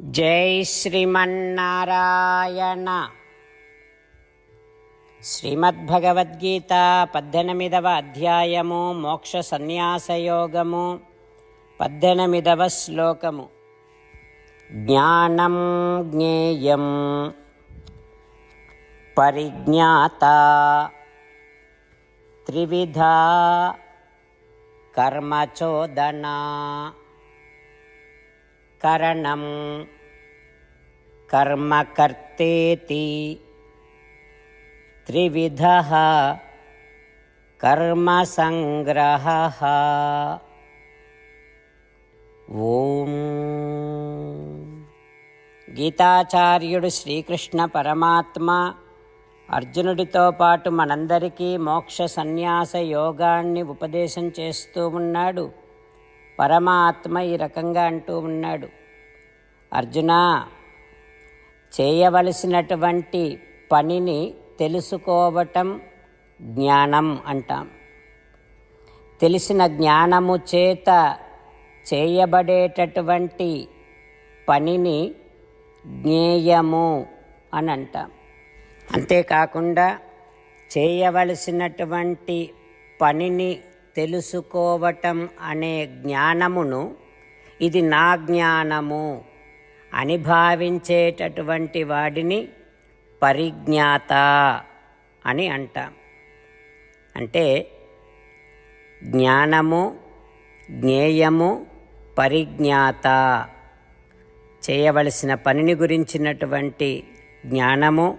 జై శ్రీమన్నారాయణ. శ్రీమద్భగవద్గీత పద్దెనిమిదవ అధ్యాయము మోక్ష సన్యాసయోగము పద్దెనిమిదవ శ్లోకము. జ్ఞానం జ్ఞేయం పరిజ్ఞాత త్రివిధ కర్మచోదనా. కరణం. కర్మకర్తేతి త్రివిధ కర్మసంగ్రహ ఓం. గీతాచార్యుడు శ్రీకృష్ణ పరమాత్మ అర్జునుడితో పాటు మనందరికీ మోక్ష సన్యాస యోగాన్ని ఉపదేశం చేస్తూ ఉన్నాడు. పరమాత్మ ఈ రకంగా అంటూ ఉన్నాడు. అర్జున చేయవలసినటువంటి పనిని తెలుసుకోవటం జ్ఞానం అంటాం. తెలిసిన జ్ఞానము చేత చేయబడేటటువంటి పనిని జ్ఞేయము అని అంటాం. అంతేకాకుండా చేయవలసినటువంటి పనిని తెలుసుకోవటం అనే జ్ఞానమును ఇది నా జ్ఞానము అని భావించేటటువంటి వాడిని పరిజ్ఞాత అని అంటాం. అంటే జ్ఞానము జ్ఞేయము పరిజ్ఞాత చేయవలసిన పనిని గురించినటువంటి జ్ఞానము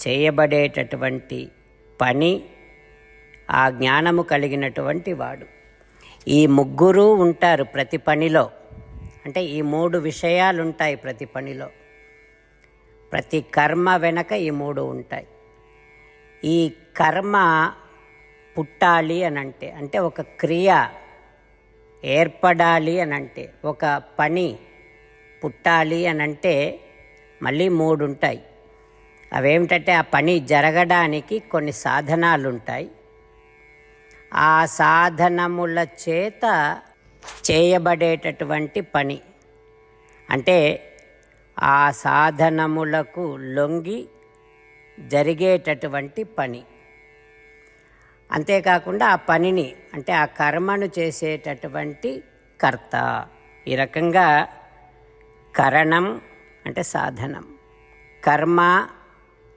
చేయబడేటటువంటి పని ఆ జ్ఞానము కలిగినటువంటి వాడు. ఈ ముగ్గురు ఉంటారు ప్రతి పనిలో. అంటే ఈ మూడు విషయాలు ఉంటాయి ప్రతి పనిలో. ప్రతి కర్మ వెనక ఈ మూడు ఉంటాయి. ఈ కర్మ పుట్టాలి అని అంటే అంటే ఒక క్రియ ఏర్పడాలి అని అంటే ఒక పని పుట్టాలి అని అంటే మళ్ళీ మూడు ఉంటాయి అవేమిటంటే ఆ పని జరగడానికి కొన్ని సాధనాలు ఉంటాయి ఆ సాధనముల చేత చేయబడేటటువంటి పని. అంటే ఆ సాధనములకు లొంగి జరిగేటటువంటి పని. అంతేకాకుండా ఆ పనిని అంటే ఆ కర్మను చేసేటటువంటి కర్త. ఈ రకంగా కరణం అంటే సాధనం. కర్మ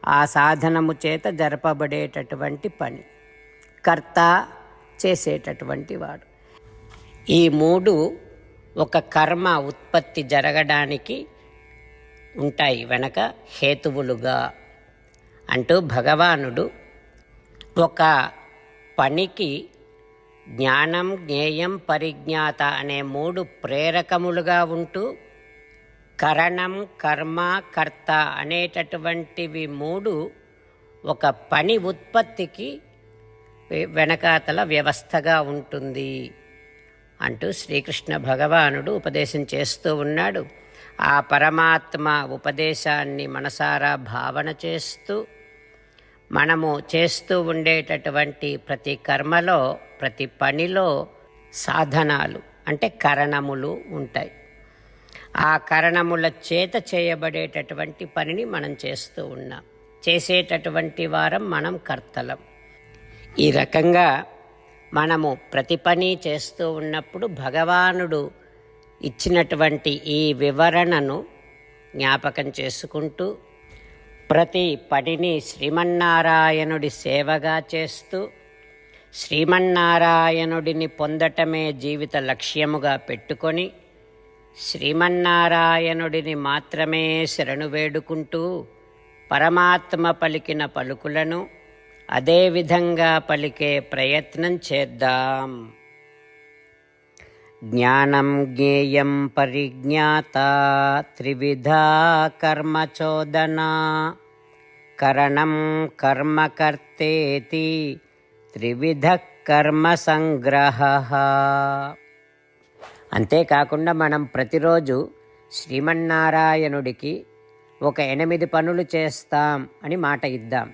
ఆ సాధనము చేత జరపబడేటటువంటి పని. కర్త చేసేటటువంటి వాడు ఈ మూడు ఒక కర్మ ఉత్పత్తి జరగడానికి ఉంటాయి వెనక హేతువులుగా. అంటూ భగవానుడు ఒక పనికి జ్ఞానం జ్ఞేయం పరిజ్ఞాత అనే మూడు ప్రేరకములుగా ఉంటూ కరణం కర్మ కర్త అనేటటువంటివి మూడు ఒక పని ఉత్పత్తికి వెనకాతల వ్యవస్థగా ఉంటుంది అంటూ శ్రీకృష్ణ భగవానుడు ఉపదేశం చేస్తూ ఉన్నాడు. ఆ పరమాత్మ ఉపదేశాన్ని మనసారా భావన చేస్తూ మనము చేస్తూ ఉండేటటువంటి ప్రతి కర్మలో ప్రతి పనిలో సాధనాలు అంటే కరణములు ఉంటాయి. ఆ కరణముల చేత చేయబడేటటువంటి పనిని మనం చేస్తూ ఉన్నాం. చేసేటటువంటి వారం మనం కర్తలం. ఈ రకంగా మనము ప్రతి పని చేస్తూ ఉన్నప్పుడు భగవానుడు ఇచ్చినటువంటి ఈ వివరణను జ్ఞాపకం చేసుకుంటూ ప్రతి పనిని శ్రీమన్నారాయణుడి సేవగా చేస్తూ శ్రీమన్నారాయణుడిని పొందటమే జీవిత లక్ష్యముగా పెట్టుకొని శ్రీమన్నారాయణుడిని మాత్రమే శరణు వేడుకుంటూ పరమాత్మ పలికిన పలుకులను అదేవిధంగా పలికే ప్రయత్నం చేద్దాం. జ్ఞానం జ్ఞేయం పరిజ్ఞాత త్రివిధా కర్మచోదనా కరణం కర్మకర్తేతి త్రివిధ కర్మ సంగ్రహ అంతేకాకుండా మనం ప్రతిరోజు శ్రీమన్నారాయణుడికి ఒక ఎనిమిది పనులు చేస్తాం అని మాట ఇద్దాం.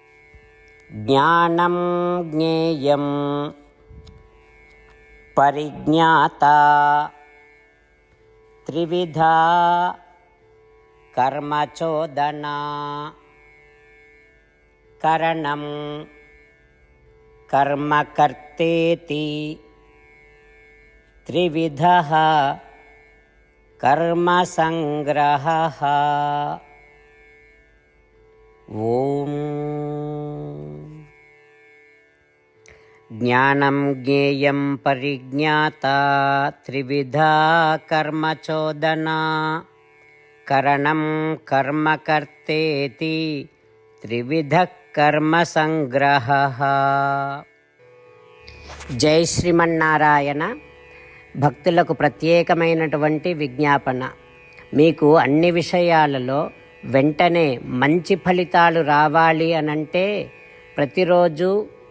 జ్ఞానం జ్ఞేయం పరిజ్ఞాత త్రివిధా కర్మచోదనా కరణం కర్మకర్తేతి త్రివిధ కర్మసంగ్రహ జ్ఞానం జ్ఞేయం పరిజ్ఞాత త్రివిధా కర్మచోదనా కరణం కర్మకర్తేతి త్రివిధ కర్మసంగ్రహ జై శ్రీమన్నారాయణ భక్తులకు ప్రత్యేకమైనటువంటి విజ్ఞాపన. మీకు అన్ని విషయాలలో వెంటనే మంచి ఫలితాలు రావాలి అనంటే ప్రతిరోజు